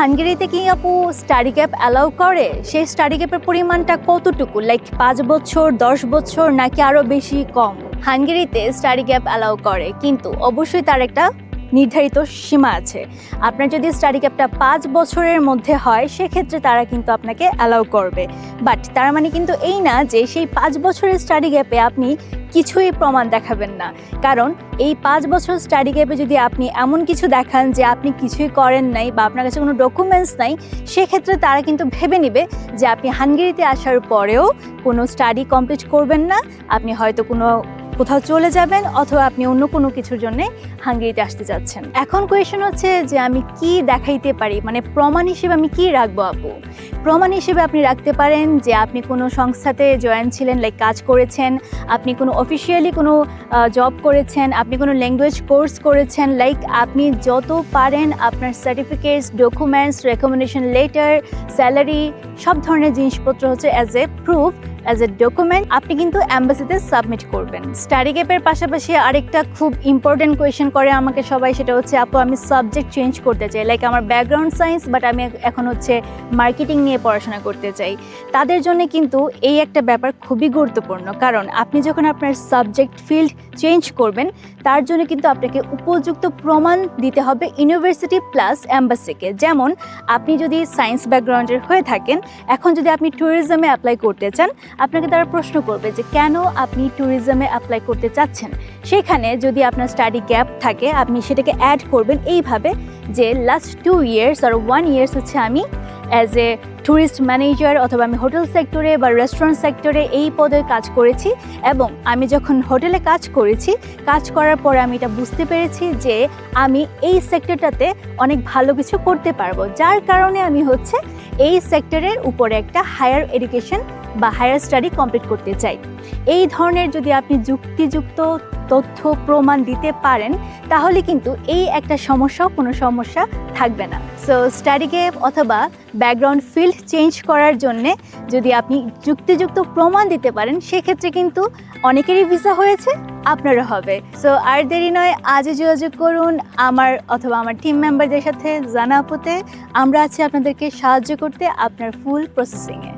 হাঙ্গেরিতে কি আপু study gap allow করে? সেই স্টাডি গ্যাপের পরিমাণটা কতটুকু? লাইক পাঁচ বছর, দশ বছর, নাকি আরও বেশি কম? হাঙ্গেরিতে স্টাডি গ্যাপ অ্যালাউ করে, কিন্তু অবশ্যই তার একটা নির্ধারিত সীমা আছে। আপনার যদি স্টাডি গ্যাপটা পাঁচ বছরের মধ্যে হয়, সেক্ষেত্রে তারা কিন্তু আপনাকে অ্যালাউ করবে। বাট তার মানে কিন্তু এই না যে সেই পাঁচ বছরের স্টাডি গ্যাপে আপনি কিছুই প্রমাণ দেখাবেন না। কারণ এই পাঁচ বছর স্টাডি গ্যাপে যদি আপনি এমন কিছু দেখান যে আপনি কিছুই করেন নাই বা আপনার কাছে কোনো ডকুমেন্টস নাই, সেক্ষেত্রে তারা কিন্তু ভেবে নেবে যে আপনি হাঙ্গেরিতে আসার পরেও কোনো স্টাডি কমপ্লিট করবেন না। আপনি হয়তো কোনো কোথাও চলে যাবেন অথবা আপনি অন্য কোনো কিছুর জন্য হাঙ্গেরিতে আসতে চাচ্ছেন এখন কোয়েশন হচ্ছে যে আমি কি দেখাইতে পারি? মানে প্রমাণ হিসেবে আমি কি রাখব, আপু? প্রমাণ হিসেবে আপনি রাখতে পারেন যে আপনি কোনো সংস্থাতে জয়েন ছিলেন লাইক কাজ করেছেন, আপনি কোনো অফিসিয়ালি কোনো জব করেছেন, আপনি কোনো ল্যাঙ্গুয়েজ কোর্স করেছেন লাইক আপনি যত পারেন আপনার certificates documents recommendation letter salary সব ধরনের জিনিসপত্র হচ্ছে as a proof as a document আপনি কিন্তু অ্যাম্বাসিতে সাবমিট করবেন। স্টাডি গ্যাপের পাশাপাশি আরেকটা খুব ইম্পর্টেন্ট কোয়েশ্চেন করে আমাকে সবাই, সেটা হচ্ছে, আপু, আমি সাবজেক্ট চেঞ্জ করতে চাই। লাইক আমার ব্যাকগ্রাউন্ড সায়েন্স বাট আমি এখন হচ্ছে মার্কেটিং নিয়ে পড়াশোনা করতে চাই। তাদের জন্য কিন্তু এই একটা ব্যাপার খুবই গুরুত্বপূর্ণ। কারণ, আপনি যখন আপনার সাবজেক্ট ফিল্ড চেঞ্জ করবেন, তার জন্য কিন্তু আপনাকে উপযুক্ত প্রমাণ দিতে হবে ইউনিভার্সিটি প্লাস অ্যাম্বাসিকে যেমন, আপনি যদি সায়েন্স ব্যাকগ্রাউন্ডের হয়ে থাকেন, এখন যদি আপনি ট্যুরিজমে অ্যাপ্লাই করতে চান আপনাকে তারা প্রশ্ন করবে যে কেন আপনি ট্যুরিজমে অ্যাপ্লাই করতে চাচ্ছেন? সেখানে যদি আপনার স্টাডি গ্যাপ থাকে, আপনি সেটাকে অ্যাড করবেন এইভাবে যে লাস্ট টু ইয়ার্স আর ওয়ান ইয়ার্স হচ্ছে আমি অ্যাজ এ ট্যুরিস্ট ম্যানেজার অথবা আমি হোটেল সেক্টরে বা রেস্টুরেন্ট সেক্টরে এই পদে কাজ করেছি এবং আমি যখন হোটেলে কাজ করেছি, কাজ করার পরে আমি এটা বুঝতে পেরেছি যে আমি এই সেক্টরটাতে অনেক ভালো কিছু করতে পারব। যার কারণে আমি হচ্ছে এই সেক্টরের উপরে একটা হায়ার এডুকেশন বা হায়ার স্টাডি কমপ্লিট করতে চাই। এই ধরনের যদি আপনি যুক্তিযুক্ত তথ্য প্রমাণ দিতে পারেন, তাহলে কিন্তু এই একটা সমস্যাও কোনো সমস্যা থাকবে না। সো স্টাডি গ্যাপ অথবা ব্যাকগ্রাউন্ড ফিল্ড চেঞ্জ করার জন্যে যদি আপনি যুক্তিযুক্ত প্রমাণ দিতে পারেন, সেক্ষেত্রে কিন্তু অনেকেরই ভিসা হয়েছে, আপনারও হবে। সো আর দেরি নয়, আজই যোগাযোগ করুন আমার অথবা আমার টিম মেম্বারদের সাথে জানাপোতে আমরা আছি আপনাদেরকে সাহায্য করতে আপনার ফুল প্রসেসিংয়ে